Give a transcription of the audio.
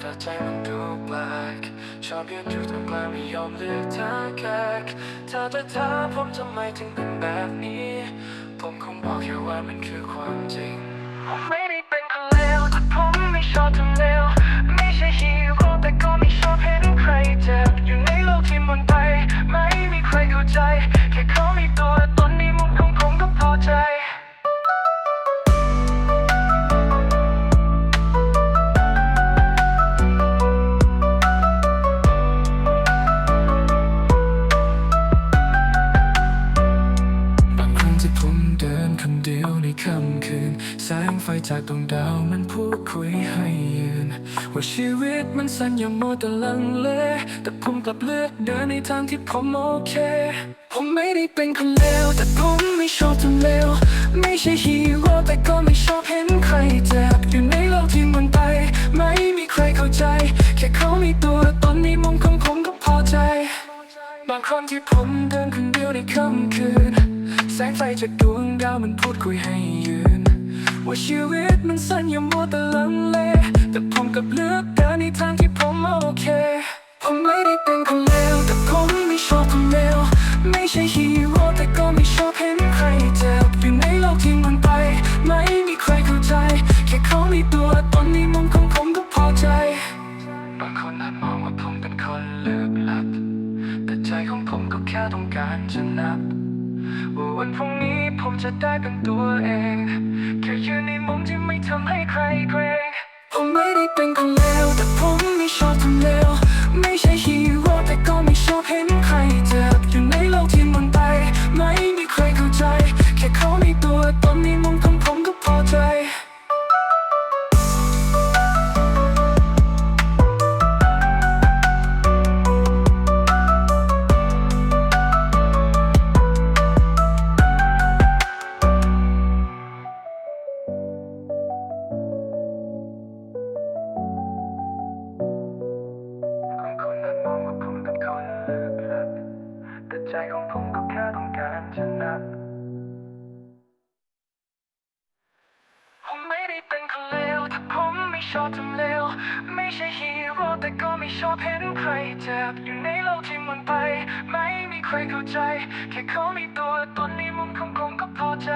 แต่ใจมันดูแปลกชอบยืนอยู่ตรงกลางไม่ยอมเลือกทางแคกถ้าจะถามผมทำไมถึงเป็นแบบนี้ ผมคงบอกแค่ว่ามันคือความจริงผมไม่ได้ ค่ำคืน แสงไฟจากดวงดาวมันพูดคุยให้ยืน ว่าชีวิตมันสั้นอย่ามัวแต่ลังเล แต่ผมกลับเลือกเดินในทางที่ผมโอเค ผมไม่ได้เป็นคนเลวแต่ผมไม่ชอบทำเลว ไม่ใช่ฮีโร่แต่ก็ไม่ชอบเห็นใครเจ็บอยู่ในโลกที่มันไป ไม่มีใครเข้าใจ แค่เขามีตัวตนในมุมของผมก็พอใจ บางครั้งที่ผมเดินคนเดียวในค่ำคืน แสงไฟจากดวงดาวมันพูดคุยให้ยืน ว่าชีวิตมันสั้นอย่ามัวแต่ลังเล แต่ผมกับเลือกเดินในทางที่ผมโอเค ผมไม่ได้เป็นคนเลวแต่ผมไม่ชอบคนเลวไม่ใช่ฮีโร่แต่ก็ไม่ชอบเห็นใครเจ็บอยู่ในโลกที่มันไป ไม่มีใครเข้าใจ แค่เขามีตัวตนในมุมของผมก็พอใจบางคนอาจมองว่าผมเป็นคนลึกลับ แต่ใจของผมก็แค่ต้องการจะนับ วันพรุ่งนี้ผมจะได้เป็นตัวเอง แค่ยืนในมุมที่ไม่ทำให้ใครเกรงผมไม่ได้เป็นคนเลว ผมไม่ได้เป็นคนเลวแต่ผมไม่ชอบทำเลว ไม่ใช่ฮีโร่แต่ก็ไม่ชอบเห็นใครเจ็บอยู่ในโลกที่มันไป ไม่มีใครเข้าใจ แค่เขามีตัวตนในมุมของผมก็พอใจ